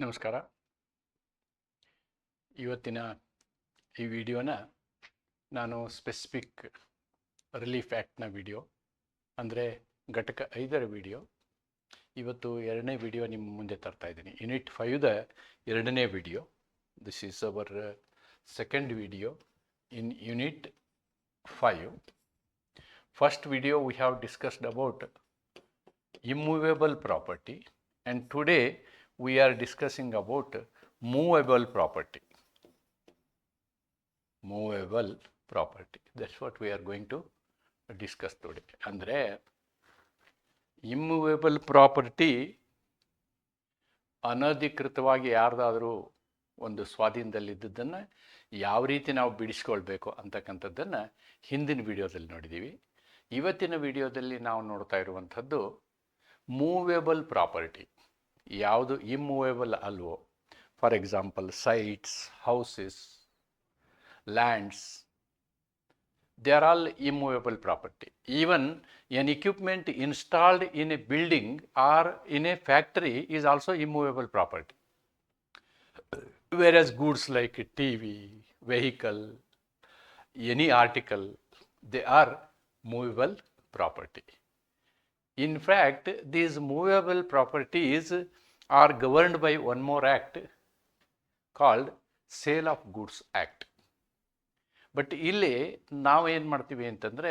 ನಮಸ್ಕಾರ. ಇವತ್ತಿನ ಈ ವಿಡಿಯೋನ ನಾನು ಸ್ಪೆಸಿಫಿಕ್ ರಿಲೀಫ್ ಆ್ಯಕ್ಟ್ನ ವಿಡಿಯೋ, ಅಂದರೆ ಘಟಕ ಐದರ ವಿಡಿಯೋ. ಇವತ್ತು ಎರಡನೇ ವಿಡಿಯೋ ನಿಮ್ಮ ಮುಂದೆ ತರ್ತಾ ಇದ್ದೀನಿ. ಯೂನಿಟ್ ಫೈವ್ದ ಎರಡನೇ video. This is our second video in unit five first video we have discussed about immovable property and today we are discussing about movable property. Movable property. That's what we are going to discuss today. ಅಂದರೆ immovable property ಅನಧಿಕೃತವಾಗಿ ಯಾರ್ದಾದರೂ ಒಂದು ಸ್ವಾಧೀನದಲ್ಲಿದ್ದದ್ದನ್ನು ಯಾವ ರೀತಿ ನಾವು ಬಿಡಿಸ್ಕೊಳ್ಬೇಕು ಅಂತಕ್ಕಂಥದ್ದನ್ನು ಹಿಂದಿನ ವಿಡಿಯೋದಲ್ಲಿ ನೋಡಿದ್ದೀವಿ ಇವತ್ತಿನ ವಿಡಿಯೋದಲ್ಲಿ ನಾವು ನೋಡ್ತಾ ಇರುವಂಥದ್ದು ಮೂವೇಬಲ್ ಪ್ರಾಪರ್ಟಿ ಯಾವುದು ಇಮ್ಮೂವೇಬಲ್ ಅಲ್ವೋ for example sites houses lands they are all immovable property. Even an equipment installed in a building or in a factory is also immovable property. Whereas goods like TV, vehicle, any article, they are movable property. In fact, these movable properties are governed by one more act called Sale of Goods Act. But ಇಲ್ಲಿ ನಾವು ಏನು ಮಾಡ್ತೀವಿ ಅಂತಂದರೆ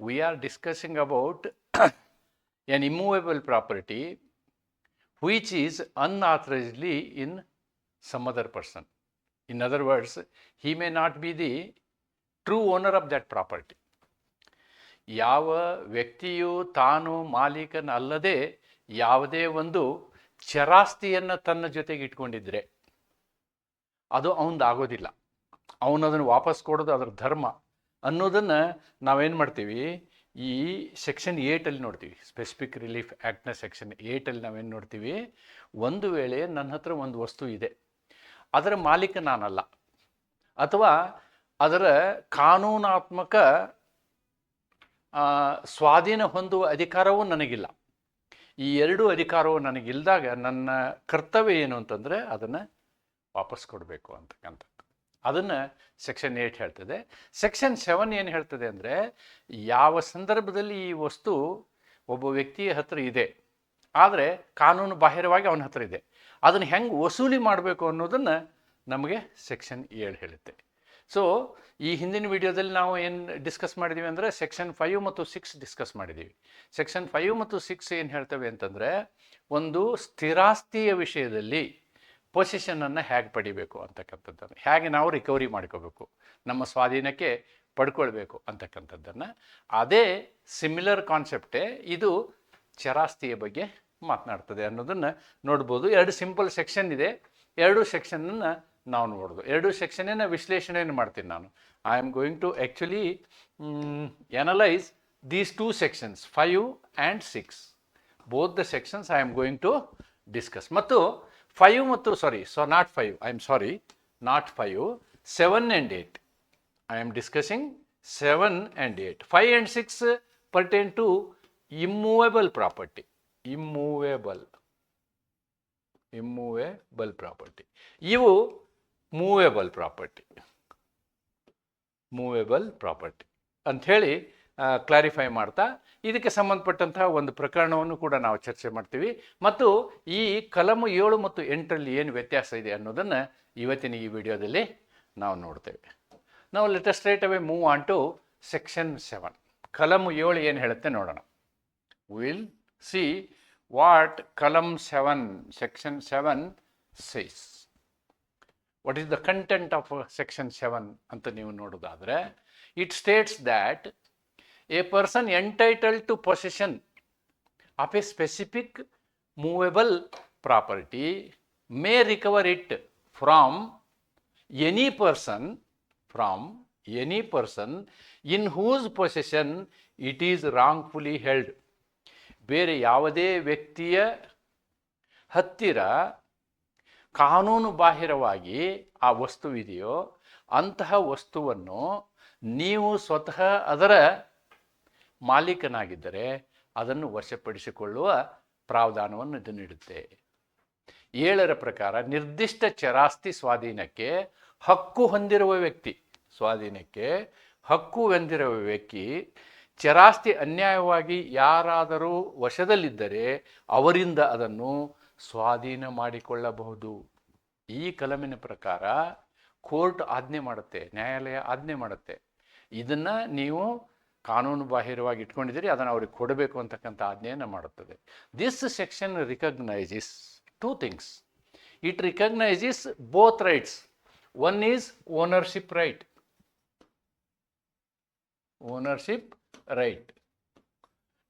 we are discussing about an immovable property which is unauthorisedly in some other person in other words he may not be the true owner of that property ಯಾವ ವ್ಯಕ್ತಿಯು ತಾನು ಮಾಲೀಕನಲ್ಲದೆ ಯಾವುದೇ ಒಂದು ಚರಾಸ್ತಿಯನ್ನು ತನ್ನ ಜೊತೆಗೆ ಇಟ್ಕೊಂಡಿದ್ರೆ ಅದು ಅವನದು ಆಗೋದಿಲ್ಲ ಅವನು ಅದನ್ನು ವಾಪಸ್ ಕೊಡೋದು ಅದರ ಧರ್ಮ ಅನ್ನೋದನ್ನು ನಾವೇನು ಮಾಡ್ತೀವಿ? ಈ ಸೆಕ್ಷನ್ ಏಟಲ್ಲಿ ನೋಡ್ತೀವಿ. ಸ್ಪೆಸಿಫಿಕ್ ರಿಲೀಫ್ ಆ್ಯಕ್ಟ್ನ ಸೆಕ್ಷನ್ ಏಯ್ಟಲ್ಲಿ ನಾವೇನು ನೋಡ್ತೀವಿ? ಒಂದು ವೇಳೆ ನನ್ನ ಹತ್ರ ಒಂದು ವಸ್ತು ಇದೆ. ಅದರ ಮಾಲೀಕ ನಾನಲ್ಲ. ಅಥವಾ ಅದರ ಕಾನೂನಾತ್ಮಕ ಸ್ವಾಧೀನ ಹೊಂದುವ ಅಧಿಕಾರವೂ ನನಗಿಲ್ಲ. ಈ ಎರಡೂ ಅಧಿಕಾರವು ನನಗಿಲ್ದಾಗ ನನ್ನ ಕರ್ತವ್ಯ ಏನು ಅಂತಂದರೆ ಅದನ್ನು ವಾಪಸ್ ಕೊಡಬೇಕು ಅಂತಕ್ಕಂಥದ್ದು ಅದನ್ನು ಸೆಕ್ಷನ್ ಏಟ್ ಹೇಳ್ತದೆ. ಸೆಕ್ಷನ್ ಸೆವೆನ್ ಏನು ಹೇಳ್ತದೆ ಅಂದರೆ ಯಾವ ಸಂದರ್ಭದಲ್ಲಿ ಈ ವಸ್ತು ಒಬ್ಬ ವ್ಯಕ್ತಿಯ ಹತ್ರ ಇದೆ, ಆದರೆ ಕಾನೂನು ಬಾಹಿರವಾಗಿ ಅವನ ಹತ್ರ ಇದೆ, ಅದನ್ನು ಹೆಂಗೆ ವಸೂಲಿ ಮಾಡಬೇಕು ಅನ್ನೋದನ್ನು ನಮಗೆ ಸೆಕ್ಷನ್ ಏಳು ಹೇಳುತ್ತೆ. ಸೊ ಈ ಹಿಂದಿನ ವಿಡಿಯೋದಲ್ಲಿ ನಾವು ಏನು ಡಿಸ್ಕಸ್ ಮಾಡಿದ್ದೀವಿ ಅಂದರೆ ಸೆಕ್ಷನ್ ಫೈವ್ ಮತ್ತು ಸಿಕ್ಸ್ ಡಿಸ್ಕಸ್ ಮಾಡಿದ್ದೀವಿ ಸೆಕ್ಷನ್ ಫೈವ್ ಮತ್ತು ಸಿಕ್ಸ್ ಏನು ಹೇಳ್ತವೆ ಅಂತಂದರೆ, ಒಂದು ಸ್ಥಿರಾಸ್ತಿಯ ವಿಷಯದಲ್ಲಿ ಪೊಸಿಷನನ್ನು ಹೇಗೆ ಪಡಿಬೇಕು ಅಂತಕ್ಕಂಥದ್ದನ್ನು. ಹೇಗೆ ನಾವು ರಿಕವರಿ ಮಾಡ್ಕೋಬೇಕು. ನಮ್ಮ ಸ್ವಾಧೀನಕ್ಕೆ ಪಡ್ಕೊಳ್ಬೇಕು ಅಂತಕ್ಕಂಥದ್ದನ್ನು. ಅದೇ ಸಿಮಿಲರ್ ಕಾನ್ಸೆಪ್ಟೇ ಇದು ಚರಾಸ್ತಿಯ ಬಗ್ಗೆ ಮಾತನಾಡ್ತದೆ ಅನ್ನೋದನ್ನು ನೋಡ್ಬೋದು. ಎರಡು ಸಿಂಪಲ್ ಸೆಕ್ಷನ್ ಇದೆ. ಎರಡು ಸೆಕ್ಷನನ್ನು ನಾವು ನೋಡೋದು. ಎರಡು ಸೆಕ್ಷನೇನ ವಿಶ್ಲೇಷಣೆಯನ್ನು ಮಾಡ್ತೀನಿ ನಾನು. I am going to actually analyse these two sections five and six both the sections I am going to discuss ಮತ್ತು ಫೈವ್ ಮತ್ತು sorry so not five I am sorry not five seven and eight I am discussing seven and eight five and six pertain to immovable property immovable immovable property ಇವು movable property. Movable property. ಅಂಥೇಳಿ clarify ಮಾಡ್ತಾ, ಇದಕ್ಕೆ ಸಂಬಂಧಪಟ್ಟಂತಹ ಒಂದು ಪ್ರಕರಣವನ್ನು ಕೂಡ ನಾವು ಚರ್ಚೆ ಮಾಡ್ತೀವಿ. ಮತ್ತು ಈ ಕಲಮು ಏಳು ಮತ್ತು ಎಂಟರಲ್ಲಿ ಏನು ವ್ಯತ್ಯಾಸ ಇದೆ ಅನ್ನೋದನ್ನು ಇವತ್ತಿನ ಈ ವಿಡಿಯೋದಲ್ಲಿ ನಾವು ನೋಡ್ತೇವೆ. ನಾವು let us straight away move on to section seven ಕಲಮು ಏಳು ಏನು ಹೇಳುತ್ತೆ ನೋಡೋಣ. Will see what column seven section seven says what is the content of section seven ಅಂತ ನೀವು ನೋಡೋದಾದರೆ it states that a person entitled to possession of a specific movable property may recover it from any person from any person in whose possession it is wrongfully held ಬೇರೆ ಯಾವುದೇ ವ್ಯಕ್ತಿಯ ಹತ್ತಿರ ಕಾನೂನು ಬಾಹಿರವಾಗಿ ಆ ವಸ್ತುವಿದೆಯೋ ಅಂತಹ ವಸ್ತುವನ್ನು ನೀವು ಸ್ವತಃ ಅದರ ಮಾಲೀಕನಾಗಿದ್ದರೆ ಅದನ್ನು ವಶಪಡಿಸಿಕೊಳ್ಳುವ ಪ್ರಾವಧಾನವನ್ನು ಇದು ನೀಡುತ್ತೆ. ಏಳರ ಪ್ರಕಾರ ನಿರ್ದಿಷ್ಟ ಚರಾಸ್ತಿ ಸ್ವಾಧೀನಕ್ಕೆ ಹಕ್ಕು ಹೊಂದಿರುವ ವ್ಯಕ್ತಿ, ಸ್ವಾಧೀನಕ್ಕೆ ಹಕ್ಕು ಹೊಂದಿರುವ ವ್ಯಕ್ತಿ ಚರಾಸ್ತಿ ಅನ್ಯಾಯವಾಗಿ ಯಾರಾದರೂ ವಶದಲ್ಲಿದ್ದರೆ ಅವರಿಂದ ಅದನ್ನು ಸ್ವಾಧೀನ ಮಾಡಿಕೊಳ್ಳಬಹುದು. ಈ ಕಲಮಿನ ಪ್ರಕಾರ ಕೋರ್ಟ್ ಆಜ್ಞೆ ಮಾಡುತ್ತೆ, ನ್ಯಾಯಾಲಯ ಆಜ್ಞೆ ಮಾಡುತ್ತೆ. ಇದನ್ನು ನೀವು ಕಾನೂನು ಬಾಹಿರವಾಗಿ ಇಟ್ಕೊಂಡಿದ್ದೀರಿ, ಅದನ್ನು ಅವ್ರಿಗೆ ಕೊಡಬೇಕು ಅಂತಕ್ಕಂಥ ಆಜ್ಞೆಯನ್ನು ಮಾಡುತ್ತದೆ. This section recognises two things it recognises both rights one is ownership right ownership right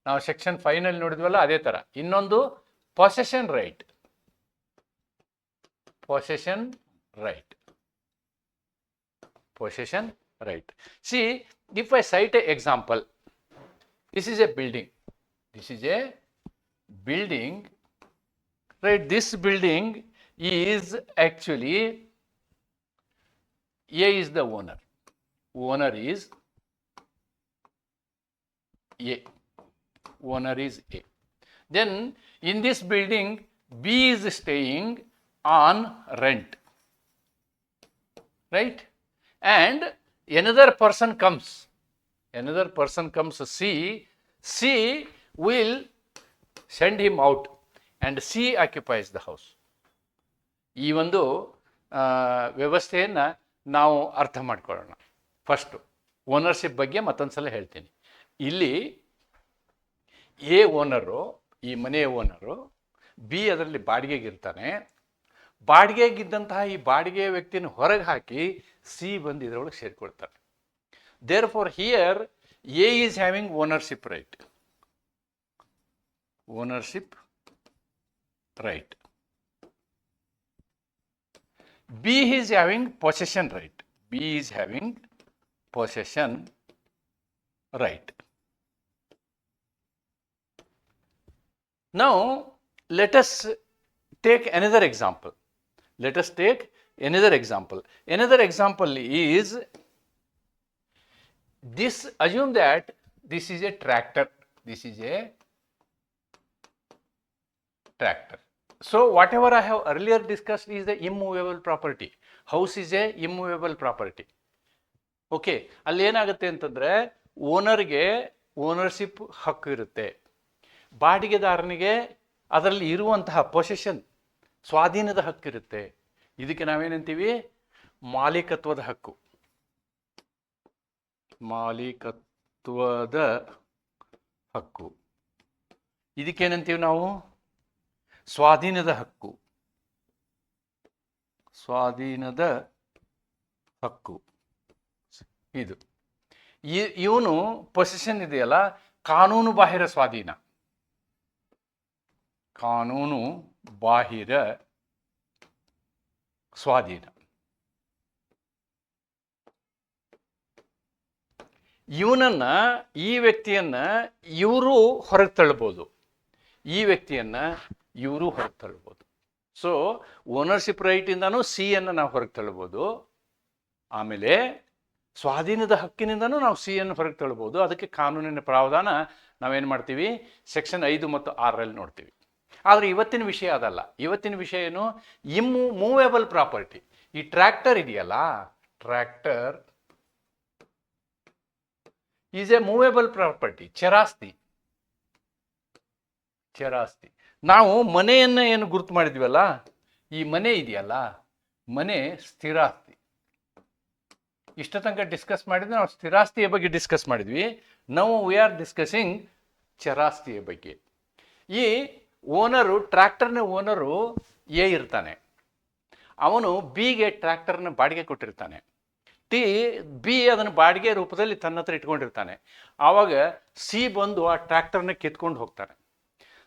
ನಾವು ಸೆಕ್ಷನ್ ಫೈನಲ್ಲಿ ನೋಡಿದ್ವಲ್ಲ, ಅದೇ ಥರ ಇನ್ನೊಂದು possession right. Possession right. Possession right. See if i cite an example this is a building. This is a building. Right this building is actually a is the owner. Owner is a. Owner is a. then in this building b is staying on rent right and another person comes another person comes c c will send him out and c occupies the house ಈ ಒಂದು ವ್ಯವಸ್ಥೆಯನ್ನು ನಾವು ಅರ್ಥ ಮಾಡ್ಕೊಳ್ಳೋಣ first ownership ಬಗ್ಗೆ ಮತ್ತೊಂದ್ಸಲ ಹೇಳ್ತೀನಿ ಇಲ್ಲಿ A owner ಈ ಮನೆಯ ಓನರು ಬಿ ಅದರಲ್ಲಿ ಬಾಡಿಗೆಗಿರ್ತಾನೆ ಬಾಡಿಗೆಗಿದ್ದಂತಹ ಈ ಬಾಡಿಗೆ ವ್ಯಕ್ತಿನ ಹೊರಗೆ ಹಾಕಿ ಸಿ ಬಂದು ಇದರೊಳಗೆ ಸೇರಿಕೊಳ್ತಾನೆ. Therefore here A is having ownership right ownership right B is having possession right B is having possession right Now, let us take another example. Let us take another example. Another example is this assume that this is a tractor. This is a tractor. So, whatever I have earlier discussed is the immovable property. House is a immovable property. Okay ಅಲ್ಲಿ ಏನಾಗುತ್ತೆ ಅಂತಂದ್ರೆ ಓನರ್ಗೆ ownership ಹಕ್ಕು ಇರುತ್ತೆ ಬಾಡಿಗೆದಾರನಿಗೆ ಅದರಲ್ಲಿ ಇರುವಂತಹ possession ಸ್ವಾಧೀನದ ಹಕ್ಕಿರುತ್ತೆ. ಇದಕ್ಕೆ ನಾವೇನಂತೀವಿ? ಮಾಲೀಕತ್ವದ ಹಕ್ಕು. ಮಾಲೀಕತ್ವದ ಹಕ್ಕು. ಇದಕ್ಕೇನಂತೀವಿ ನಾವು? ಸ್ವಾಧೀನದ ಹಕ್ಕು. ಸ್ವಾಧೀನದ ಹಕ್ಕು. ಇದು. ಇವನು ಪೊಸಿಷನ್ ಇದೆಯಲ್ಲ? ಕಾನೂನು ಬಾಹಿರ ಸ್ವಾಧೀನ. ಕಾನೂನು ಬಾಹಿರ ಸ್ವಾಧೀನ. ಇವನನ್ನ, ಈ ವ್ಯಕ್ತಿಯನ್ನ ಇವರು ಹೊರಗೆ ತಳ್ಬೋದು. ಈ ವ್ಯಕ್ತಿಯನ್ನ ಇವರು ಹೊರಗೆ ತಳ್ಬೋದು. ಸೊ ಓನರ್ಶಿಪ್ ಸಿ ಅನ್ನು ನಾವು ಹೊರಗೆ ತಳ್ಬೋದು. ಆಮೇಲೆ ಸ್ವಾಧೀನದ ಹಕ್ಕಿನಿಂದನೂ ನಾವು ಸಿ ಅನ್ನು ಹೊರಗೆ ತಳ್ಬೋದು. ಅದಕ್ಕೆ ಕಾನೂನಿನ ಪ್ರಾವಧಾನ ನಾವೇನು ಮಾಡ್ತೀವಿ? ಸೆಕ್ಷನ್ ಐದು ಮತ್ತು ಆರರಲ್ಲಿ ನೋಡ್ತೀವಿ. ಆದರೆ ಇವತ್ತಿನ ವಿಷಯ ಅದಲ್ಲ. ಇವತ್ತಿನ ವಿಷಯ ಏನು? ಇಮ್ಮು ಮೂವೇಬಲ್ ಪ್ರಾಪರ್ಟಿ ಈ ಟ್ರ್ಯಾಕ್ಟರ್ ಇದೆಯಲ್ಲ tractor is a movable property ಚರಾಸ್ತಿ. ಚರಾಸ್ತಿ. ನಾವು ಮನೆಯನ್ನ ಏನು ಗುರುತು ಮಾಡಿದ್ವಲ್ಲ, ಈ ಮನೆ ಇದೆಯಲ್ಲ, ಮನೆ ಸ್ಥಿರಾಸ್ತಿ. ಇಷ್ಟ ತನಕ ಡಿಸ್ಕಸ್ ಮಾಡಿದ್ರೆ ನಾವು ಸ್ಥಿರಾಸ್ತಿಯ ಬಗ್ಗೆ ಡಿಸ್ಕಸ್ ಮಾಡಿದ್ವಿ. ನಾವು ವಿ ಆರ್ ಡಿಸ್ಕಸಿಂಗ್ ಚರಾಸ್ತಿಯ ಬಗ್ಗೆ. ಈ ಓನರು, ಟ್ರ್ಯಾಕ್ಟರ್ನ ಓನರು ಎ ಇರ್ತಾನೆ. ಅವನು ಬಿಗೆ ಟ್ರ್ಯಾಕ್ಟರ್ನ ಬಾಡಿಗೆ ಕೊಟ್ಟಿರ್ತಾನೆ. ಟಿ ಬಿ ಅದನ್ನು ಬಾಡಿಗೆ ರೂಪದಲ್ಲಿ ತನ್ನ ಹತ್ರ ಇಟ್ಕೊಂಡಿರ್ತಾನೆ. ಆವಾಗ ಸಿ ಬಂದು ಆ ಟ್ರ್ಯಾಕ್ಟರ್ನ ಕಿತ್ಕೊಂಡು ಹೋಗ್ತಾನೆ.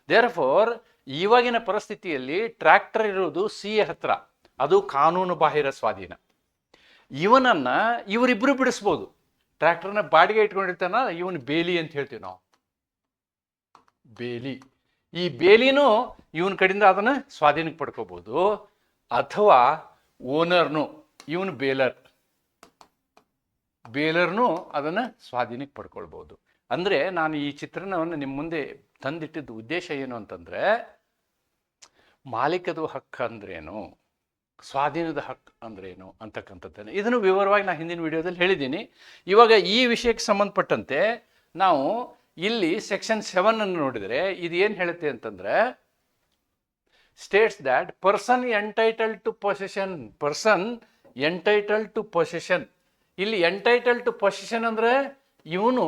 ದೇರ್ ಫೋರ್ ಇವಾಗಿನ ಪರಿಸ್ಥಿತಿಯಲ್ಲಿ ಟ್ರ್ಯಾಕ್ಟರ್ ಇರೋದು ಸಿ ಹತ್ರ. ಅದು ಕಾನೂನು ಬಾಹಿರ ಸ್ವಾಧೀನ. ಇವನನ್ನ ಇವರಿಬ್ಬರು ಬಿಡಿಸ್ಬೋದು. ಟ್ರ್ಯಾಕ್ಟರ್ನ ಬಾಡಿಗೆ ಇಟ್ಕೊಂಡಿರ್ತಾನ, ಇವನು ಬೇಲಿ ಅಂತ ಹೇಳ್ತೀವಿ ನಾವು. ಬೇಲಿ. ಈ ಬೇಲಿನೂ ಇವನ ಕಡೆಯಿಂದ ಅದನ್ನು ಸ್ವಾಧೀನಕ್ಕೆ ಪಡ್ಕೋಬಹುದು ಅಥವಾ ಓನರ್ನು, ಇವನು ಬೇಲರ್, ಬೇಲರ್ನು ಅದನ್ನು ಸ್ವಾಧೀನಕ್ಕೆ ಪಡ್ಕೊಳ್ಬೋದು. ಅಂದರೆ ನಾನು ಈ ಚಿತ್ರಣವನ್ನು ನಿಮ್ಮ ಮುಂದೆ ತಂದಿಟ್ಟಿದ್ದ ಉದ್ದೇಶ ಏನು ಅಂತಂದರೆ, ಮಾಲೀಕದ ಹಕ್ಕು ಅಂದ್ರೇನು, ಸ್ವಾಧೀನದ ಹಕ್ಕು ಅಂದ್ರೇನು ಅಂತಕ್ಕಂಥದ್ದನ್ನು. ಇದನ್ನು ವಿವರವಾಗಿ ನಾನು ಹಿಂದಿನ ವಿಡಿಯೋದಲ್ಲಿ ಹೇಳಿದ್ದೀನಿ. ಇವಾಗ ಈ ವಿಷಯಕ್ಕೆ ಸಂಬಂಧಪಟ್ಟಂತೆ ನಾವು ಇಲ್ಲಿ ಸೆಕ್ಷನ್ ಸೆವೆನ್ ಅನ್ನು ನೋಡಿದರೆ ಇದು ಏನು ಹೇಳುತ್ತೆ ಅಂತಂದ್ರೆ states that person entitle to possession person entitle to possession ಇಲ್ಲಿ ಎಂಟೈಟಲ್ ಟು ಪೊಸೆಷನ್ ಅಂದ್ರೆ ಇವನು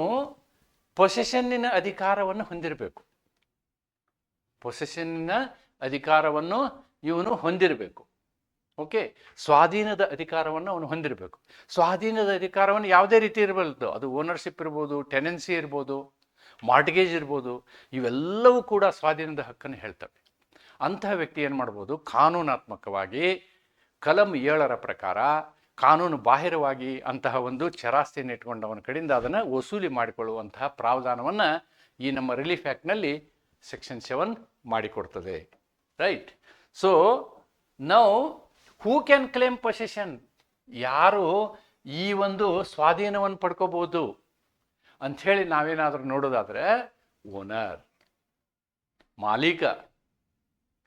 ಪೊಸೆಷನ್ನಿನ ಅಧಿಕಾರವನ್ನು ಹೊಂದಿರಬೇಕು. ಪೊಸೆಷನ್ನಿನ ಅಧಿಕಾರವನ್ನು ಇವನು ಹೊಂದಿರಬೇಕು. ಓಕೆ ಸ್ವಾಧೀನದ ಅಧಿಕಾರವನ್ನು ಅವನು ಹೊಂದಿರಬೇಕು. ಸ್ವಾಧೀನದ ಅಧಿಕಾರವನ್ನು ಯಾವುದೇ ರೀತಿ ಇರಬಾರ್ದು. ಅದು ಓನರ್ಶಿಪ್ ಇರ್ಬೋದು ಟೆನೆನ್ಸಿ ಇರ್ಬೋದು. ಮಾರ್ಟ್ಗೇಜ್ ಇರ್ಬೋದು, ಇವೆಲ್ಲವೂ ಕೂಡ ಸ್ವಾಧೀನದ ಹಕ್ಕನ್ನು ಹೇಳ್ತವೆ. ಅಂತಹ ವ್ಯಕ್ತಿ ಏನು ಮಾಡ್ಬೋದು, ಕಾನೂನಾತ್ಮಕವಾಗಿ ಕಲಂ ಏಳರ ಪ್ರಕಾರ ಕಾನೂನು ಬಾಹಿರವಾಗಿ ಅಂತಹ ಒಂದು ಚರಾಸ್ತಿಯನ್ನು ಇಟ್ಕೊಂಡವನ ಕಡೆಯಿಂದ ಅದನ್ನು ವಸೂಲಿ ಮಾಡಿಕೊಳ್ಳುವಂತಹ ಪ್ರಾವಧಾನವನ್ನು ಈ ನಮ್ಮ ರಿಲೀಫ್ ಆ್ಯಕ್ಟ್ನಲ್ಲಿ ಸೆಕ್ಷನ್ ಸೆವೆನ್ ಮಾಡಿಕೊಡ್ತದೆ. ರೈಟ್? ಸೊ, ನಾವು ಹೂ ಕ್ಯಾನ್ ಕ್ಲೇಮ್ ಪೊಸೆಷನ್? ಯಾರು ಈ ಒಂದು ಸ್ವಾಧೀನವನ್ನು ಪಡ್ಕೋಬೋದು? ಅಂಥೇಳಿ ನಾವೇನಾದರೂ ನೋಡೋದಾದರೆ, ಓನರ್, ಮಾಲೀಕ,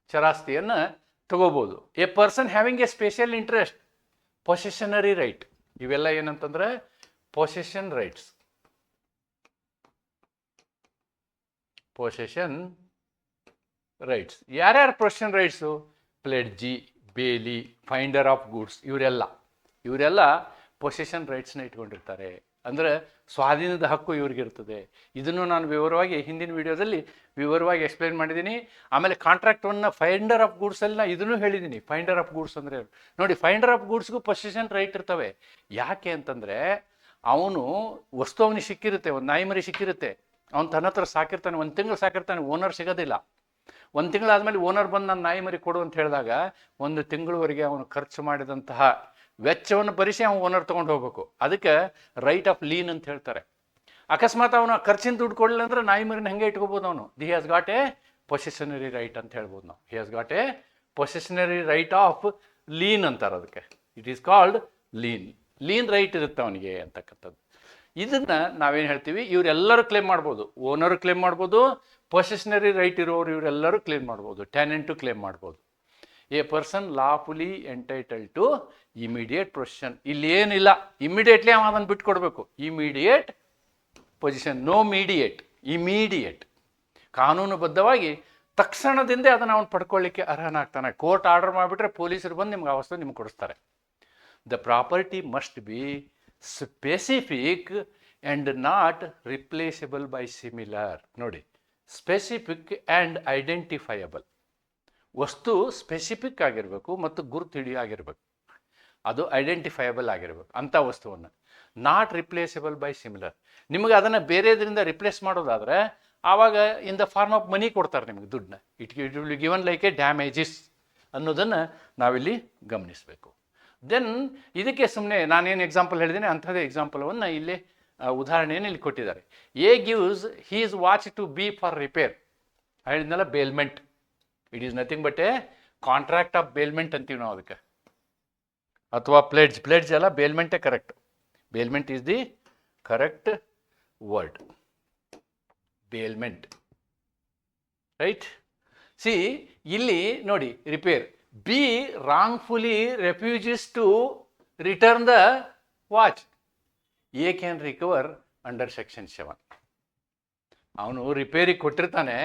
ಚರಾಸ್ತಿಯನ್ನು ತಗೋಬೋದು. A person having a special interest, possessionary right. ಇವೆಲ್ಲ ಏನಂತಂದ್ರೆ, ಪೊಸೆಷನ್ ರೈಟ್ಸ್. Possession rights. ಯಾರ್ಯಾರು possession rights? Pledgee, bailee, finder of goods, ಇವರೆಲ್ಲ. ಇವರೆಲ್ಲ ಪೊಸೆಷನ್ ರೈಟ್ಸ್ನ ಇಟ್ಕೊಂಡಿರ್ತಾರೆ. ಅಂದರೆ ಸ್ವಾಧೀನದ ಹಕ್ಕು ಇವ್ರಿಗಿರ್ತದೆ ಇದನ್ನು ನಾನು ವಿವರವಾಗಿ ಹಿಂದಿನ ವಿಡಿಯೋದಲ್ಲಿ ವಿವರವಾಗಿ ಎಕ್ಸ್ಪ್ಲೈನ್ ಮಾಡಿದ್ದೀನಿ ಆಮೇಲೆ ಕಾಂಟ್ರಾಕ್ಟ್ ಒನ್ನ ಫೈಂಡರ್ ಆಫ್ ಗೂಡ್ಸಲ್ಲಿ ನಾನು ಇದನ್ನು ಹೇಳಿದ್ದೀನಿ ಫೈಂಡರ್ ಆಫ್ ಗೂಡ್ಸ್ ಅಂದರೆ ನೋಡಿ ಫೈಂಡರ್ ಆಫ್ ಗೂಡ್ಸ್ಗೂ ಪೊಸಿಷನ್ ರೈಟ್ ಇರ್ತವೆ. ಯಾಕೆ ಅಂತಂದರೆ ಅವನು ವಸ್ತು ಅವನಿಗೆ ಸಿಕ್ಕಿರುತ್ತೆ, ಒಂದು ನಾಯಿಮರಿ ಸಿಕ್ಕಿರುತ್ತೆ. ಅವ್ನು ತನ್ನ ಹತ್ರ ಸಾಕಿರ್ತಾನೆ, ಒಂದು ತಿಂಗಳು ಸಾಕಿರ್ತಾನೆ ಓನರ್ ಸಿಗೋದಿಲ್ಲ. ಒಂದು ತಿಂಗಳಾದಮೇಲೆ ಓನರ್ ಬಂದು ನನ್ನ ನಾಯಿ ಮರಿ ಕೊಡು ಅಂತ ಹೇಳಿದಾಗ, ಒಂದು ತಿಂಗಳವರೆಗೆ ಅವನು ಖರ್ಚು ಮಾಡಿದಂತಹ ವೆಚ್ಚವನ್ನು ಭರಿಸಿ ಅವನು ಓನರ್ ತೊಗೊಂಡು ಹೋಗ್ಬೇಕು. ಅದಕ್ಕೆ ರೈಟ್ ಆಫ್ ಲೀನ್ ಅಂತ ಹೇಳ್ತಾರೆ. ಅಕಸ್ಮಾತ್ ಅವನು ಖರ್ಚಿನ ದುಡ್ಡು ಕೊಡಲಿಲ್ಲ ಅಂದ್ರೆ ನಾಯಿ ಮರಿನ ಹೆಂಗೆ ಇಟ್ಕೋಬೋದು ಅವನು? He has got a possessionary right ಅಂತ ಹೇಳ್ಬೋದು ನಾವು. He has got a possessionary right of lien ಅಂತಾರೆ ಅದಕ್ಕೆ. It is called lien lien right ಇರುತ್ತೆ ಅವನಿಗೆ ಅಂತಕ್ಕಂಥದ್ದು. ಇದನ್ನು ನಾವೇನು ಹೇಳ್ತೀವಿ? ಇವರೆಲ್ಲರೂ ಕ್ಲೇಮ್ ಮಾಡ್ಬೋದು. ಓನರು ಕ್ಲೇಮ್ ಮಾಡ್ಬೋದು. ಪೊಸೆಷನರಿ ರೈಟ್ ಇರೋರು ಇವರೆಲ್ಲರೂ ಕ್ಲೇಮ್ ಮಾಡ್ಬೋದು. ಟ್ಯಾನೆಂಟು ಕ್ಲೇಮ್ ಮಾಡ್ಬೋದು. A person lawfully entitled to immediate possession ಇಲ್ಲಿ ಏನಿಲ್ಲ ಇಮಿಡಿಯೇಟ್ಲಿ ಅವ ಅದನ್ನು ಬಿಟ್ಕೊಡ್ಬೇಕು. Immediate possession no mediate immediate ಕಾನೂನುಬದ್ಧವಾಗಿ ತಕ್ಷಣದಿಂದ ಅದನ್ನು ಅವನು ಪಡ್ಕೊಳ್ಳಿಕ್ಕೆ ಅರ್ಹನಾಗ್ತಾನೆ. ಕೋರ್ಟ್ ಆರ್ಡರ್ ಮಾಡಿಬಿಟ್ರೆ ಪೊಲೀಸರು ಬಂದು ನಿಮ್ಗೆ ಆ ವಸ್ತು ನಿಮ್ಗೆ ಕೊಡಿಸ್ತಾರೆ. The property must be specific and not replaceable by similar ನೋಡಿ ಸ್ಪೆಸಿಫಿಕ್ ಆ್ಯಂಡ್ ಐಡೆಂಟಿಫೈಯಬಲ್ ವಸ್ತು ಸ್ಪೆಸಿಫಿಕ್ ಆಗಿರಬೇಕು ಮತ್ತು ಗುರುತು ಆಗಿರಬೇಕು. ಅದು ಐಡೆಂಟಿಫೈಯಬಲ್ ಆಗಿರಬೇಕು, ಅಂಥ ವಸ್ತುವನ್ನು. ನಾಟ್ ರಿಪ್ಲೇಸಬಲ್ ಬೈ ಸಿಮಿಲರ್ ನಿಮಗೆ ಅದನ್ನು ಬೇರೆದ್ರಿಂದ ರಿಪ್ಲೇಸ್ ಮಾಡೋದಾದರೆ, ಆವಾಗ in the form of money ಕೊಡ್ತಾರೆ ನಿಮಗೆ ದುಡ್ಡನ್ನ. It it will given like a damages ಅನ್ನೋದನ್ನು ನಾವಿಲ್ಲಿ ಗಮನಿಸಬೇಕು. ದೆನ್ ಇದಕ್ಕೆ ಸುಮ್ಮನೆ ನಾನೇನು ಎಕ್ಸಾಂಪಲ್ ಹೇಳಿದ್ದೀನಿ ಅಂಥದ್ದೇ ಎಕ್ಸಾಂಪಲವನ್ನು ಇಲ್ಲಿ ಉದಾಹರಣೆಯನ್ನು ಇಲ್ಲಿ ಕೊಟ್ಟಿದ್ದಾರೆ. A gives his watch to B for repair ಹೇಳಿದ್ನಲ್ಲ bailment it is nothing but a contract of bailment ಅಂತೀವಿ ನಾವು ಅದಕ್ಕೆ. ಅಥವಾ ಪ್ಲೇಡ್ಜ್ ಪ್ಲೇಡ್ಜ್ ಅಲ್ಲ ಬೇಲ್ಮೆಂಟೇ correct bailment is the correct word bailment right see ಇಲ್ಲಿ ನೋಡಿ repair B wrongfully refuses to return the watch A can recover under section seven ಅವನು ರಿಪೇರಿ ಕೊಟ್ಟಿರ್ತಾನೆ.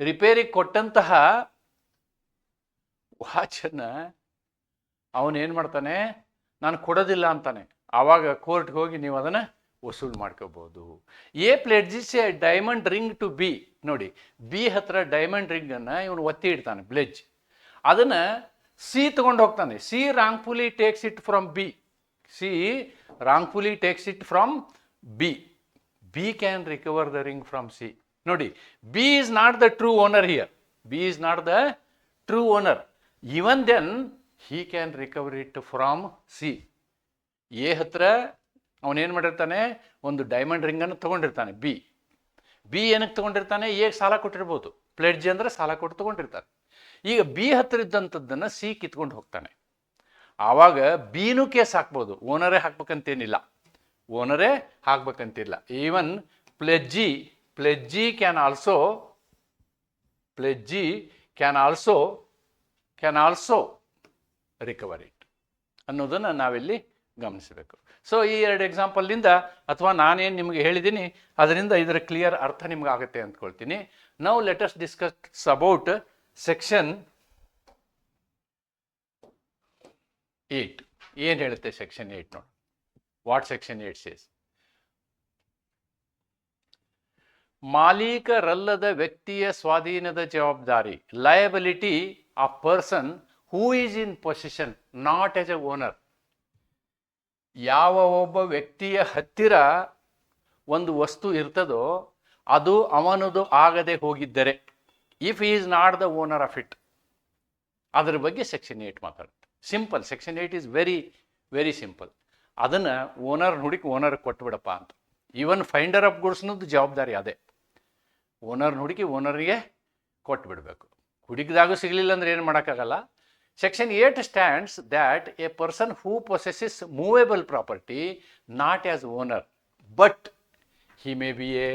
ರಿಪೇರಿ ಕೊಟ್ಟಂತಹ ವಾಚನ್ನು ಅವನೇನು ಮಾಡ್ತಾನೆ? ನಾನು ಕೊಡೋದಿಲ್ಲ ಅಂತಾನೆ. ಆವಾಗ ಕೋರ್ಟ್ಗೆ ಹೋಗಿ ನೀವು ಅದನ್ನು ವಸೂಲು ಮಾಡ್ಕೋಬೋದು. A pledges a diamond ring to B. ನೋಡಿ, ಬಿ ಹತ್ರ ಡೈಮಂಡ್ ರಿಂಗನ್ನು ಇವನು ಒತ್ತಿ ಇಡ್ತಾನೆ ಬ್ಲೆಜ್ ಅದನ್ನು ಸಿ ತಗೊಂಡು ಹೋಗ್ತಾನೆ. C wrongfully takes it from B. C wrongfully takes it from B. B can recover the ring from C. ನೋಡಿ, B is not the true owner here. B is not the true owner. Even then he can recover it from C A ಹತ್ರ ಅವನೇನು ಮಾಡಿರ್ತಾನೆ? ಒಂದು diamond ರಿಂಗನ್ನು ತೊಗೊಂಡಿರ್ತಾನೆ B B ಏನಕ್ಕೆ ತೊಗೊಂಡಿರ್ತಾನೆ? A ಸಾಲ ಕೊಟ್ಟಿರ್ಬೋದು. ಪ್ಲೆಡ್ಜ್ ಅಂದರೆ ಸಾಲ ಕೊಟ್ಟು ತೊಗೊಂಡಿರ್ತಾರೆ ಈಗ ಬಿ ಹತ್ರ ಇದ್ದಂಥದ್ದನ್ನು ಸಿ ಕಿತ್ಕೊಂಡು ಹೋಗ್ತಾನೆ. ಆವಾಗ ಬಿನೂ ಕೇಸ್ ಹಾಕ್ಬೋದು. ಓನರೇ ಹಾಕ್ಬೇಕಂತೇನಿಲ್ಲ. ಓನರೇ ಹಾಕ್ಬೇಕಂತಿಲ್ಲ. Even pledgee pledgee can also pledgee can also can also recover it ಅನ್ನೋದನ್ನು ನಾವಿಲ್ಲಿ ಗಮನಿಸಬೇಕು. ಸೊ ಈ ಎರಡು ಎಕ್ಸಾಂಪಲ್ನಿಂದ ಅಥವಾ ನಾನೇನು ನಿಮಗೆ ಹೇಳಿದ್ದೀನಿ ಅದರಿಂದ ಇದರ ಕ್ಲಿಯರ್ ಅರ್ಥ ನಿಮ್ಗೆ ಆಗುತ್ತೆ ಅಂದ್ಕೊಳ್ತೀನಿ. ನಾವು let's discuss about section eight ಏನು ಹೇಳುತ್ತೆ ಸೆಕ್ಷನ್ ಏಟ್ ನೋಡಿ. ವಾಟ್ ಸೆಕ್ಷನ್ ಏಟ್ ಸೇಸ್ ಮಾಲೀಕರಲ್ಲದ ವ್ಯಕ್ತಿಯ ಸ್ವಾಧೀನದ ಜವಾಬ್ದಾರಿ liability a person who is in possession not as a owner ಯಾವ ಒಬ್ಬ ವ್ಯಕ್ತಿಯ ಹತ್ತಿರ ಒಂದು ವಸ್ತು ಇರ್ತದೋ, ಅದು ಅವನದು ಆಗದೆ ಹೋಗಿದ್ದರೆ if is not the owner of it ಅದ್ರ ಬಗ್ಗೆ section eight ಮಾತಾಡುತ್ತೆ. Simple section eight is very very simple ಅದನ್ನು ಓನರ್ ಹುಡುಕಿ ಓನರ್ ಕೊಟ್ಬಿಡಪ್ಪ ಅಂತ. ಈವನ್ ಫೈಂಡರ್ ಆಫ್ ಗುಡ್ಸ್ನದ್ದು ಜವಾಬ್ದಾರಿ ಅದೇ. ಓನರ್ ಹುಡುಕಿ ಓನರಿಗೆ ಕೊಟ್ಬಿಡಬೇಕು. ಹುಡುಕಿದಾಗೂ ಸಿಗಲಿಲ್ಲ ಅಂದ್ರೆ ಏನು ಮಾಡೋಕ್ಕಾಗಲ್ಲ section eight stands that a person who possesses movable property not as owner but he may be a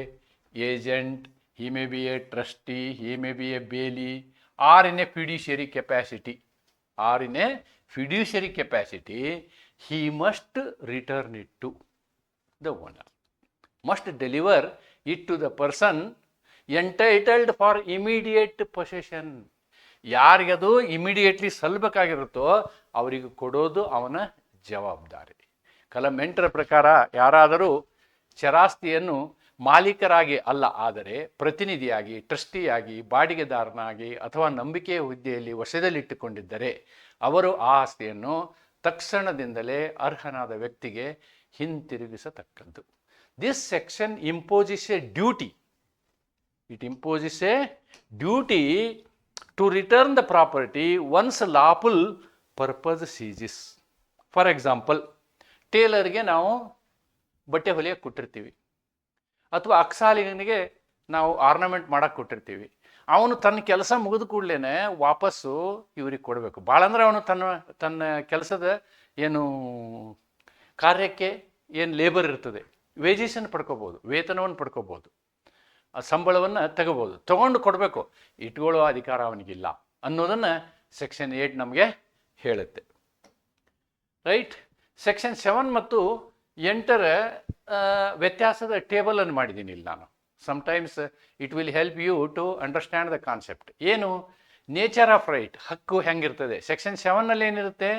agent he may be a trustee he may be a bailey or in a fiduciary capacity or in a fiduciary capacity he must return it to the owner must deliver it to the person entitled for immediate possession ಯಾರಿಗದು immediately ಸಲ್ಬೇಕಾಗಿರುತ್ತೋ ಅವರಿಗೆ ಕೊಡೋದು ಅವನ ಜವಾಬ್ದಾರಿ. ಕಲಂ ಎಂಟರ ಪ್ರಕಾರ ಯಾರಾದರೂ ಚರಾಸ್ತಿಯನ್ನು ಮಾಲೀಕರಾಗಿ ಅಲ್ಲ, ಆದರೆ ಪ್ರತಿನಿಧಿಯಾಗಿ, ಟ್ರಸ್ಟಿಯಾಗಿ, ಬಾಡಿಗೆದಾರನಾಗಿ ಅಥವಾ ನಂಬಿಕೆಯ ಹುದ್ದೆಯಲ್ಲಿ ವಶದಲ್ಲಿಟ್ಟುಕೊಂಡಿದ್ದರೆ ಅವರು ಆ ಆಸ್ತಿಯನ್ನು ತಕ್ಷಣದಿಂದಲೇ ಅರ್ಹನಾದ ವ್ಯಕ್ತಿಗೆ ಹಿಂತಿರುಗಿಸತಕ್ಕದ್ದು this section imposes a duty it imposes a duty to return the property once lawful purpose ceases. For example ಟೇಲರ್ಗೆ ನಾವು ಬಟ್ಟೆ ಹೊಲಿಯಕ್ಕೆ ಕೊಟ್ಟಿರ್ತೀವಿ. ಅಥವಾ ಅಕ್ಸಾಲಿಗನಿಗೆ ನಾವು ಆರ್ನಮೆಂಟ್ ಮಾಡಕ್ಕೆ ಕೊಟ್ಟಿರ್ತೀವಿ. ಅವನು ತನ್ನ ಕೆಲಸ ಮುಗಿದ ಕೂಡಲೇ ವಾಪಸ್ಸು ಇವ್ರಿಗೆ ಕೊಡಬೇಕು. ಭಾಳ ಅಂದ್ರೆ ಅವನು ತನ್ನ ತನ್ನ ಕೆಲಸದ ಏನು ಕಾರ್ಯಕ್ಕೆ ಏನು ಲೇಬರ್ ಇರ್ತದೆ. ವೇಜಸನ್ನು ಪಡ್ಕೋಬೋದು, ವೇತನವನ್ನು ಪಡ್ಕೋಬೋದು. ಆ ಸಂಬಳವನ್ನು ತಗೋಬೋದು. ತಗೊಂಡು ಕೊಡಬೇಕು. ಇಟ್ಕೊಳ್ಳೋ ಅಧಿಕಾರ ಅವನಿಗಿಲ್ಲ ಅನ್ನೋದನ್ನು ಸೆಕ್ಷನ್ ಏಟ್ ನಮಗೆ ಹೇಳುತ್ತೆ. ರೈಟ್ ಸೆಕ್ಷನ್ ಸೆವೆನ್ ಮತ್ತು ಎಂಟರ ವ್ಯತ್ಯಾಸದ ಟೇಬಲನ್ನು ಮಾಡಿದ್ದೀನಿ ಇಲ್ಲಿ ನಾನು. Sometimes it will help you to understand the concept ಏನು? ನೇಚರ್ ಆಫ್ ರೈಟ್ ಹಕ್ಕು ಹೆಂಗಿರ್ತದೆ? ಸೆಕ್ಷನ್ ಸೆವೆನ್ನಲ್ಲಿ ಏನಿರುತ್ತೆ?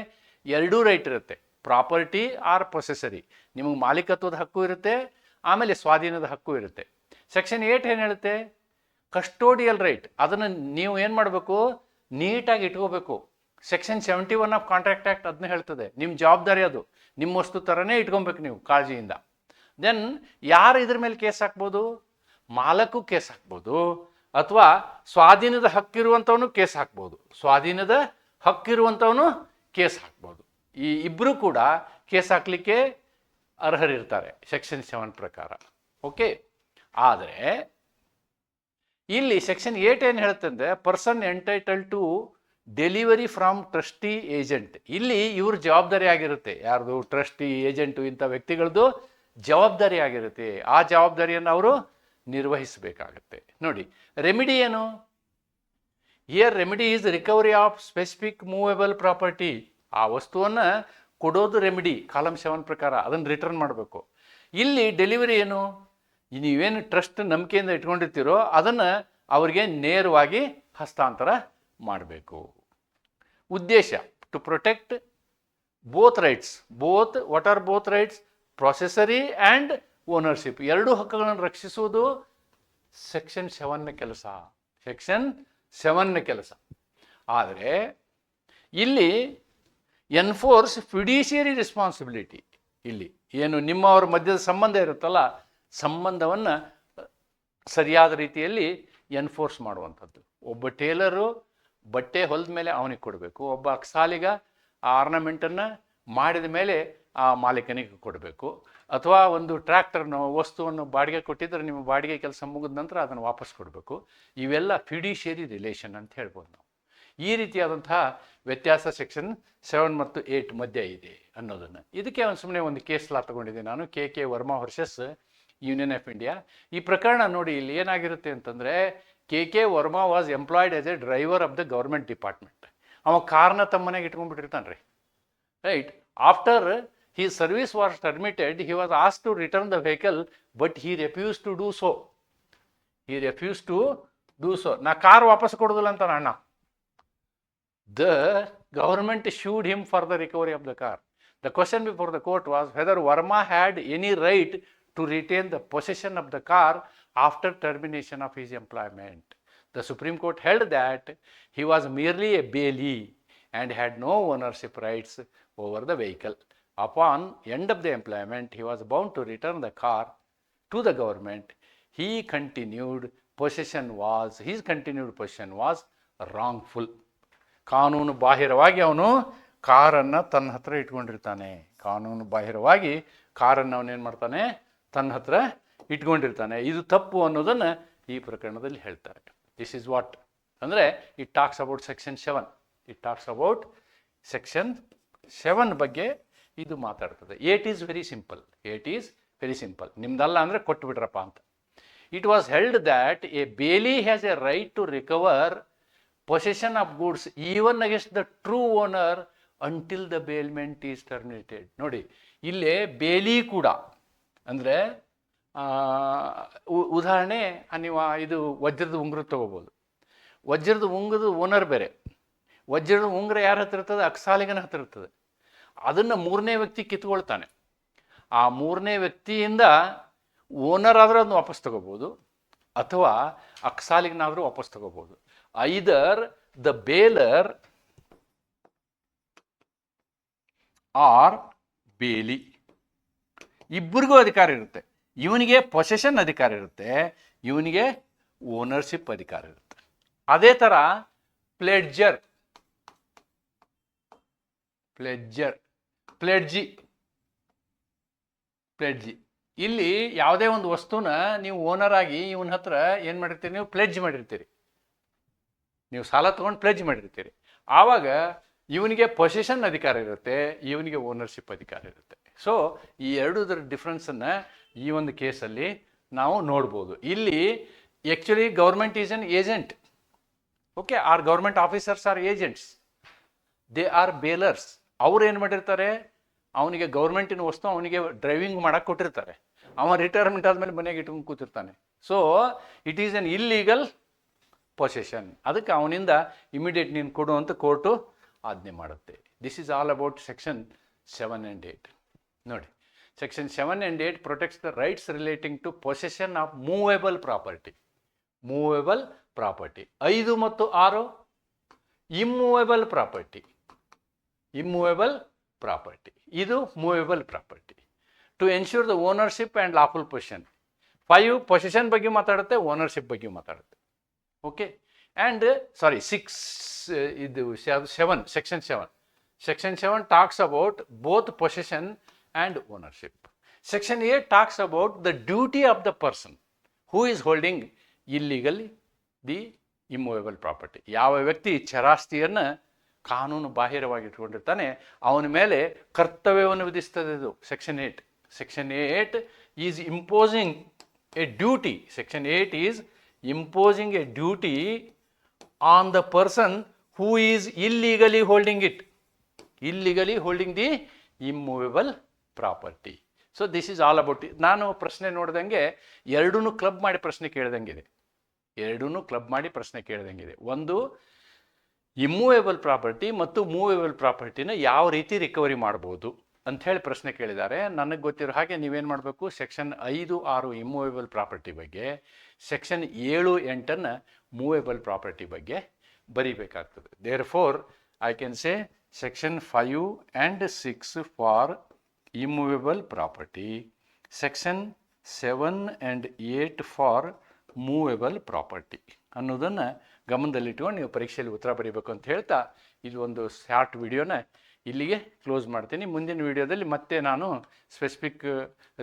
ಎರಡೂ ರೈಟ್ ಇರುತ್ತೆ. ಪ್ರಾಪರ್ಟಿ ಆರ್ ಪ್ರೊಸೆಸರಿ ನಿಮಗೆ ಮಾಲೀಕತ್ವದ ಹಕ್ಕು ಇರುತ್ತೆ, ಆಮೇಲೆ ಸ್ವಾಧೀನದ ಹಕ್ಕು ಇರುತ್ತೆ. ಸೆಕ್ಷನ್ ಏಟ್ ಏನು ಹೇಳುತ್ತೆ? ಕಸ್ಟೋಡಿಯಲ್ ರೈಟ್ ಅದನ್ನು ನೀವು ಏನು ಮಾಡಬೇಕು? ನೀಟಾಗಿ ಇಟ್ಕೋಬೇಕು. Section seventy one of contract act ಅದನ್ನ ಹೇಳ್ತದೆ. ನಿಮ್ಮ ಜವಾಬ್ದಾರಿ ಅದು. ನಿಮ್ಮ ವಸ್ತು ಥರನೇ ಇಟ್ಕೊಬೇಕು ನೀವು ಕಾಳಜಿಯಿಂದ. ದೆನ್ ಯಾರು ಇದ್ರ ಮೇಲೆ ಕೇಸ್ ಹಾಕ್ಬೋದು? ಮಾಲಕು ಕೇಸ್ ಹಾಕ್ಬೋದು. ಅಥವಾ ಸ್ವಾಧೀನದ ಹಕ್ಕಿರುವಂಥವನು ಕೇಸ್ ಹಾಕ್ಬೋದು. ಸ್ವಾಧೀನದ ಹಕ್ಕಿರುವಂಥವನು ಕೇಸ್ ಹಾಕ್ಬೋದು. ಈ ಇಬ್ಬರು ಕೂಡ ಕೇಸ್ ಹಾಕಲಿಕ್ಕೆ ಅರ್ಹರಿರ್ತಾರೆ. ಸೆಕ್ಷನ್ ಸೆವೆನ್ ಪ್ರಕಾರ. ಓಕೆ ಆದರೆ, ಇಲ್ಲಿ ಸೆಕ್ಷನ್ ಏಟ್ ಏನು ಹೇಳುತ್ತಂದ್ರೆ person entitle to delivery from trustee agent ಇಲ್ಲಿ ಇವ್ರ ಜವಾಬ್ದಾರಿ ಆಗಿರುತ್ತೆ. ಯಾರ್ದು? ಟ್ರಸ್ಟಿ ಏಜೆಂಟು ಇಂಥ ವ್ಯಕ್ತಿಗಳದ್ದು ಜವಾಬ್ದಾರಿ ಆಗಿರುತ್ತೆ. ಆ ಜವಾಬ್ದಾರಿಯನ್ನು ಅವರು ನಿರ್ವಹಿಸಬೇಕಾಗತ್ತೆ. ನೋಡಿ ರೆಮಿಡಿ ಏನು? Here remedy is recovery of specific movable property ಆ ವಸ್ತುವನ್ನು ಕೊಡೋದು ರೆಮಿಡಿ ಕಾಲಮ್ ಸೆವೆನ್ ಪ್ರಕಾರ. ಅದನ್ನು ರಿಟರ್ನ್ ಮಾಡಬೇಕು. ಇಲ್ಲಿ ಡೆಲಿವರಿ ಏನು? ನೀವೇನು ಟ್ರಸ್ಟ್ ನಂಬಿಕೆಯಿಂದ ಇಟ್ಕೊಂಡಿರ್ತೀರೋ ಅದನ್ನು ಅವರಿಗೆ ನೇರವಾಗಿ ಹಸ್ತಾಂತರ ಮಾಡಬೇಕು. ಉದ್ದೇಶ to protect both rights both what are both rights possessory and ownership ಎರಡೂ ಹಕ್ಕುಗಳನ್ನು ರಕ್ಷಿಸುವುದು ಸೆಕ್ಷನ್ ಸೆವೆನ್ನ ಕೆಲಸ. ಸೆಕ್ಷನ್ ಸೆವೆನ್ನ ಕೆಲಸ. ಆದರೆ ಇಲ್ಲಿ ಎನ್ಫೋರ್ಸ್ ಫಿಡಿಷಿಯರಿ ರೆಸ್ಪಾನ್ಸಿಬಿಲಿಟಿ ಇಲ್ಲಿ ಏನು ನಿಮ್ಮವರ ಮಧ್ಯದ ಸಂಬಂಧ ಇರುತ್ತಲ್ಲ ಸಂಬಂಧವನ್ನು ಸರಿಯಾದ ರೀತಿಯಲ್ಲಿ ಎನ್ಫೋರ್ಸ್ ಮಾಡುವಂಥದ್ದು. ಒಬ್ಬ ಟೇಲರು ಬಟ್ಟೆ ಹೊಲಿದ ಮೇಲೆ ಅವನಿಗೆ ಕೊಡಬೇಕು, ಒಬ್ಬ ಅಕ್ಸಾಲಿಗ ಆ ಆರ್ನಮೆಂಟನ್ನು ಮಾಡಿದ ಮೇಲೆ ಆ ಮಾಲೀಕನಿಗೆ ಕೊಡಬೇಕು, ಅಥವಾ ಒಂದು ಟ್ರ್ಯಾಕ್ಟರ್ನ ವಸ್ತುವನ್ನು ಬಾಡಿಗೆ ಕೊಟ್ಟಿದ್ದರೆ ನಿಮ್ಮ ಬಾಡಿಗೆ ಕೆಲಸ ಮುಗಿದ ನಂತರ ಅದನ್ನು ವಾಪಸ್ ಕೊಡಬೇಕು. ಇವೆಲ್ಲ ಫಿಡಿಷಿಯರಿ ರಿಲೇಷನ್ ಅಂತ ಹೇಳ್ಬೋದು ನಾವು. ಈ ರೀತಿಯಾದಂತಹ ವ್ಯತ್ಯಾಸ ಸೆಕ್ಷನ್ ಸೆವೆನ್ ಮತ್ತು ಏಯ್ಟ್ ಮಧ್ಯೆ ಇದೆ ಅನ್ನೋದನ್ನು. ಇದಕ್ಕೆ ಒಂದು ಸುಮ್ಮನೆ ಒಂದು ಕೇಸ್ ಲಾ ತಗೊಂಡಿದ್ದೆ ನಾನು, K K Varma versus union of India ಈ ಪ್ರಕರಣ ನೋಡಿ ಇಲ್ಲಿ ಏನಾಗಿರುತ್ತೆ ಅಂತಂದರೆ K K Varma was employed as a driver of the government department ಅವ ಕಾರ್ನ ತಮ್ಮ ಮನೆಗೆ ಇಟ್ಕೊಂಡ್ಬಿಟ್ಟಿರ್ತಾನೆ ರೀ right after he service was terminated he was as to return the vehicle but he refuse to do so he refuse to do so ನಾ car ವಾಪಸ್ ಕೊಡೋದಿಲ್ಲ ಅಂತ ಅಣ್ಣ. The government sued him for the recovery of the car the question before the court was whether Varma had any right To retain the possession of the car after termination of his employment The Supreme Court held that he was merely a bailee and had no ownership rights over the vehicle. Upon end of the employment, he was bound to return the car to the government. He continued possession was his continued possession was wrongful. ಕಾನೂನು ಬಾಹಿರವಾಗಿ ಅವನು ಕಾರನ್ನು ತನ್ನ ಹತ್ರ ಇಟ್ಕೊಂಡಿರ್ತಾನೆ ಕಾನೂನು ಬಾಹಿರವಾಗಿ ಕಾರನ್ನು ಅವನೇನು ಮಾಡ್ತಾನೆ ತನ್ನ ಹತ್ರ ಇಟ್ಕೊಂಡಿರ್ತಾನೆ. ಇದು ತಪ್ಪು ಅನ್ನೋದನ್ನು ಈ ಪ್ರಕರಣದಲ್ಲಿ ಹೇಳ್ತಾರೆ. ದಿಸ್ ಇಸ್ ವಾಟ್ ಅಂದರೆ it talks about section seven it talks about section seven ಬಗ್ಗೆ ಇದು ಮಾತಾಡ್ತದೆ. It is very simple it is very simple ನಿಮ್ದಲ್ಲ ಅಂದರೆ ಕೊಟ್ಟು ಬಿಡ್ರಪ್ಪ ಅಂತ. It was held that a bailee has a right to recover possession of goods even against the true owner until the bailment is terminated ನೋಡಿ, ಇಲ್ಲೇ ಬೇಲಿ ಕೂಡ ಅಂದರೆ ಉದಾಹರಣೆ, ನೀವು ಇದು ವಜ್ರದ ಉಂಗುರ ತಗೋಬೋದು. ವಜ್ರದ ಉಂಗುರದ ಓನರ್ ಬೇರೆ. ವಜ್ರದ ಉಂಗುರ ಯಾರ ಹತ್ರ ಇರ್ತದೆ? ಅಕ್ಸಾಲಿಗನ ಹತ್ರ ಇರ್ತದೆ. ಅದನ್ನು ಮೂರನೇ ವ್ಯಕ್ತಿ ಕಿತ್ಕೊಳ್ತಾನೆ. ಆ ಮೂರನೇ ವ್ಯಕ್ತಿಯಿಂದ ಓನರ್ ಆದರೂ ಅದನ್ನ ವಾಪಸ್ ತಗೋಬೋದು, ಅಥವಾ ಅಕ್ಸಾಲಿಗನಾದರೂ ವಾಪಸ್ ತಗೋಬೋದು. Either the bailor or bailee ಇಬ್ಬರಿಗೂ ಅಧಿಕಾರ ಇರುತ್ತೆ. ಇವನಿಗೆ ಪೊಸೆಷನ್ ಅಧಿಕಾರ ಇರುತ್ತೆ. ಇವನಿಗೆ ಓನರ್ಶಿಪ್ ಅಧಿಕಾರ ಇರುತ್ತೆ. ಅದೇ ಥರ ಪ್ಲೆಡ್ಜರ್ ಪ್ಲೆಡ್ಜರ್ ಪ್ಲೆಡ್ಜಿ ಪ್ಲೆಡ್ಜಿ ಇಲ್ಲಿ ಯಾವುದೇ ಒಂದು ವಸ್ತುನ ನೀವು ಓನರ್ ಆಗಿ ಇವನ ಹತ್ರ ಏನು ಮಾಡಿರ್ತೀರಿ? ನೀವು ಪ್ಲೆಡ್ಜ್ ಮಾಡಿರ್ತೀರಿ. ನೀವು ಸಾಲ ತೊಗೊಂಡು ಪ್ಲೆಡ್ಜ್ ಮಾಡಿರ್ತೀರಿ. ಆವಾಗ ಇವನಿಗೆ ಪೊಸಿಷನ್ ಅಧಿಕಾರ ಇರುತ್ತೆ. ಇವನಿಗೆ ಓನರ್ಶಿಪ್ ಅಧಿಕಾರ ಇರುತ್ತೆ. ಸೊ ಈ ಎರಡೂದರ ಡಿಫ್ರೆನ್ಸನ್ನು ಈ ಒಂದು ಕೇಸಲ್ಲಿ ನಾವು ನೋಡ್ಬೋದು. ಇಲ್ಲಿ actually government is an agent okay are government officers are agents they are bailors ಅವ್ರು ಏನು ಮಾಡಿರ್ತಾರೆ? ಅವನಿಗೆ ಗೌರ್ಮೆಂಟಿನ ವಸ್ತು ಅವನಿಗೆ ಡ್ರೈವಿಂಗ್ ಮಾಡಕ್ಕೆ ಕೊಟ್ಟಿರ್ತಾರೆ. ಅವನ ರಿಟೈರ್ಮೆಂಟ್ ಆದಮೇಲೆ ಮನೆಗೆ ಇಟ್ಕೊಂಡು ಕೂತಿರ್ತಾನೆ. So it is an illegal possession ಅದಕ್ಕೆ ಅವನಿಂದ ಇಮಿಡಿಯೇಟ್ ನೀನು ಕೊಡು ಅಂತ ಕೋರ್ಟು ಆಜ್ಞೆ ಮಾಡುತ್ತೆ. This is all about section seven and eight ನೋಡಿ. Section seven and eight protects the rights relating to possession of movable property movable property ಐದು ಮತ್ತು ಆರು? ಇಮ್ಮೂವೇಬಲ್ ಪ್ರಾಪರ್ಟಿ ಇಮ್ಮೂವೇಬಲ್ ಪ್ರಾಪರ್ಟಿ ಇದು movable property to ensure the ownership and lawful position five position ಬಗ್ಗೆ ಮಾತಾಡುತ್ತೆ ownership ಬಗ್ಗೆ ಮಾತಾಡುತ್ತೆ. Okay and sorry six ಇದು seven section seven section seven talks about both position and ownership section eight talks about the duty of the person who is holding illegally the immovable property ಯಾವ ವ್ಯಕ್ತಿ ಚರಾಸ್ತಿಯನ್ನು ಕಾನೂನು ಬಾಹಿರವಾಗಿ ಇಟ್ಕೊಂಡಿರ್ತಾನೆ ಅವನ ಮೇಲೆ ಕರ್ತವ್ಯವನ್ನು ವಿಧಿಸ್ತದೆ ಇದು. Section eight section eight is imposing a duty section eight is imposing a duty on the person who is illegally holding it illegally holding the immovable property so this is all about ನಾನು ಪ್ರಶ್ನೆ ನೋಡ್ದಂಗೆ ಎರಡೂ club ಮಾಡಿ ಪ್ರಶ್ನೆ ಕೇಳ್ದಂಗಿದೆ. ಎರಡೂ club ಮಾಡಿ ಪ್ರಶ್ನೆ ಕೇಳ್ದಂಗಿದೆ. ಒಂದು ಇಮ್ಮೂವೇಬಲ್ ಪ್ರಾಪರ್ಟಿ ಮತ್ತು ಮೂವೇಬಲ್ ಪ್ರಾಪರ್ಟಿನ ಯಾವ ರೀತಿ ರಿಕವರಿ ಮಾಡ್ಬೋದು ಅಂಥೇಳಿ ಪ್ರಶ್ನೆ ಕೇಳಿದ್ದಾರೆ. ನನಗೆ ಗೊತ್ತಿರೋ ಹಾಗೆ ನೀವೇನು ಮಾಡಬೇಕು? ಸೆಕ್ಷನ್ ಐದು ಆರು ಇಮ್ಮೂವೇಬಲ್ ಪ್ರಾಪರ್ಟಿ ಬಗ್ಗೆ ಸೆಕ್ಷನ್ ಏಳು ಎಂಟನ್ನು ಮೂವೇಬಲ್ ಪ್ರಾಪರ್ಟಿ ಬಗ್ಗೆ ಬರೀಬೇಕಾಗ್ತದೆ. Therefore I can say section five and six for immovable property section seven and eight for movable property ಅನ್ನೋದನ್ನು ಗಮನದಲ್ಲಿಟ್ಕೊಂಡು ನೀವು ಪರೀಕ್ಷೆಯಲ್ಲಿ ಉತ್ತರ ಬರೀಬೇಕು ಅಂತ ಹೇಳ್ತಾ ಇದು ಒಂದು ಶಾರ್ಟ್ ವಿಡಿಯೋನ ಇಲ್ಲಿಗೆ ಕ್ಲೋಸ್ ಮಾಡ್ತೀನಿ. ಮುಂದಿನ ವಿಡಿಯೋದಲ್ಲಿ ಮತ್ತೆ ನಾನು ಸ್ಪೆಸಿಫಿಕ್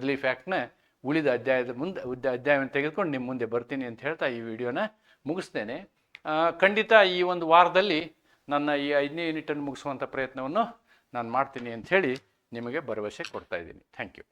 ರಿಲೀಫ್ ಆ್ಯಕ್ಟ್ನ ಉಳಿದ ಅಧ್ಯಾಯದ ಮುಂದೆ, ಉದ್ದ, ಅಧ್ಯಾಯವನ್ನು ತೆಗೆದುಕೊಂಡು ನಿಮ್ಮ ಮುಂದೆ ಬರ್ತೀನಿ ಅಂತ ಹೇಳ್ತಾ ಈ ವಿಡಿಯೋನ ಮುಗಿಸ್ತೇನೆ. ಖಂಡಿತ ಈ ಒಂದು ವಾರದಲ್ಲಿ ನನ್ನ ಈ ಐದನೇ ಯೂನಿಟನ್ನು ಮುಗಿಸುವಂಥ ಪ್ರಯತ್ನವನ್ನು ನಾನು ಮಾಡ್ತೀನಿ ಅಂತ ಹೇಳಿ ನಿಮಗೆ ಭರವಸೆ ಕೊಡ್ತಾ ಇದ್ದೀನಿ. Thank you.